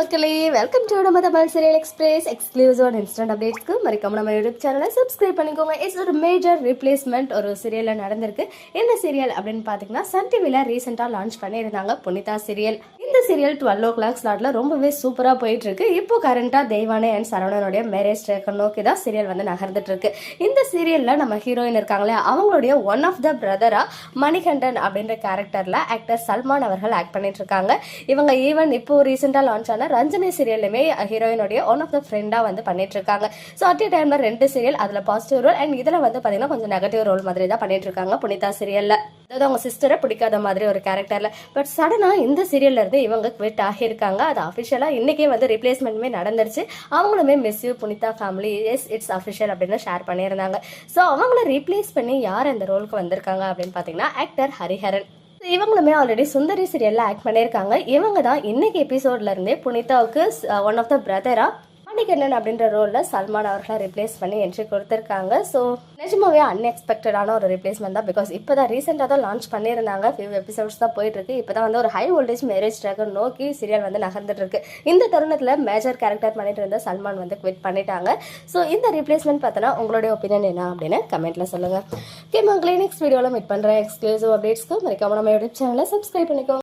மக்களே welcome to நம்ம Tamil serial express exclusive instant அப்டேட்ஸ்க்கு மறக்காம நம்ம யூடியூப் சேனலை சப்ஸ்கிரைப் பண்ணிக்கோங்க. இட்ஸ் ஒரு மேஜர் ரீப்ளேஸ்மெண்ட் ஒரு சீரியலில் நடந்திருக்கு. என்ன சீரியல் அப்படின்னு பார்த்தீங்கன்னா சன் டிவியில் ரீசெண்டாக லான்ச் பண்ணியிருந்தாங்க Punitha serial serial twelve o'clock ஸ்லாட்டில் ரொம்பவே சூப்பராக போயிட்டு இருக்கு இப்போ கரண்ட்டாக தெய்வானே அண்ட் சரவணனுடைய மேரேஜ் நோக்கி தான் சீரியல் வந்து நகர்ந்துட்டு இருக்கு இந்த சீரியலில் நம்ம ஹீரோயின் இருக்காங்களே அவங்களுடைய ஒன் ஆஃப் த பிரதரா மணிகண்டன் அப்படின்ற கேரக்டரில் ஆக்டர் சல்மான் அவர்கள் ஆக்ட் பண்ணிட்டு இருக்காங்க இவங்க ஈவன் இப்போ ரீசெண்டாக லான்ச் ஆன ரஞ்சனி சீரியல்லுமே ஹீரோயினுடைய ஒன் ஆஃப் த ஃப்ரெண்டாக வந்து பண்ணிட்டு இருக்காங்க ஸோ அட் டைம்ல ரெண்டு சீரியல் அதில் பாசிட்டிவ் ரோல் அண்ட் இதில் வந்து பார்த்தீங்கன்னா கொஞ்சம் நெகட்டிவ் ரோல் மாதிரி தான் பண்ணிட்டு இருக்காங்க புனிதா சீரியலில் அதாவது அவங்க சிஸ்டரை பிடிக்காத மாதிரி ஒரு கேரக்டரில் பட் சடனாக இந்த சீரியல்லேருந்து இவங்க குவிட் ஆகியிருக்காங்க. அது அஃபிஷியலாக இன்னைக்கே வந்து ரிப்ளேஸ்மெண்ட்டுமே நடந்துருச்சு. அவங்களுமே miss you Punitha family yes it's official அப்படின்னு ஷேர் பண்ணியிருந்தாங்க. ஸோ அவங்கள ரீப்ளேஸ் பண்ணி யார் அந்த ரோலுக்கு வந்திருக்காங்க அப்படின்னு பார்த்தீங்கன்னா ஆக்டர் ஹரிஹரன். இவங்களுமே ஆல்ரெடி சுந்தரி சீரியலில் ஆக்ட் பண்ணியிருக்காங்க. இவங்க தான் இன்னைக்கு எபிசோட்லேருந்தே புனிதாவுக்கு ஒன் ஆஃப் த பிரதராக மாணிகண்ணன் அப்படின்ற ரோலில் சல்மான் அவர்களை ரிப்ளேஸ் பண்ணி என்ட்ரி கொடுத்துருக்காங்க. ஸோ நிஜமாவே அன்எக்ஸ்பெக்டடான ஒரு ரிப்ளேஸ்மெண்ட் தான். பிகாஸ் இப்போ தான் ரீசெண்டாக தான் லான்ச் பண்ணியிருந்தாங்க. ஃபியூ எபிசோட்ஸ் தான் போயிட்டுருக்கு. இப்போ தான் வந்து ஒரு ஹை வோல்டேஜ் மேரேஜ் ட்ராக நோக்கி சீரியல் வந்து நகர்ந்துட்டு இருக்கு இந்த தருணத்தில் மேஜர் கேரக்டர் பண்ணிட்டு இருந்த சல்மான் வந்து குவிட் பண்ணிட்டாங்க. ஸோ இந்த ரிப்ளேஸ்மெண்ட் பார்த்தோன்னா உங்களுடைய ஒப்பீனியன் என்ன அப்படின்னு கமெண்ட்ல சொல்லுங்க. ஓகே மக்களே நெக்ஸ்ட் வீடியோவில் மீட் பண்ணுறேன் எக்ஸ்க்ளூசிவ் அப்டேட்ஸ்க்கு மறக்காம நம்ம யூடியூப் சேனலை சப்ஸ்கிரைப் பண்ணிக்கோங்க.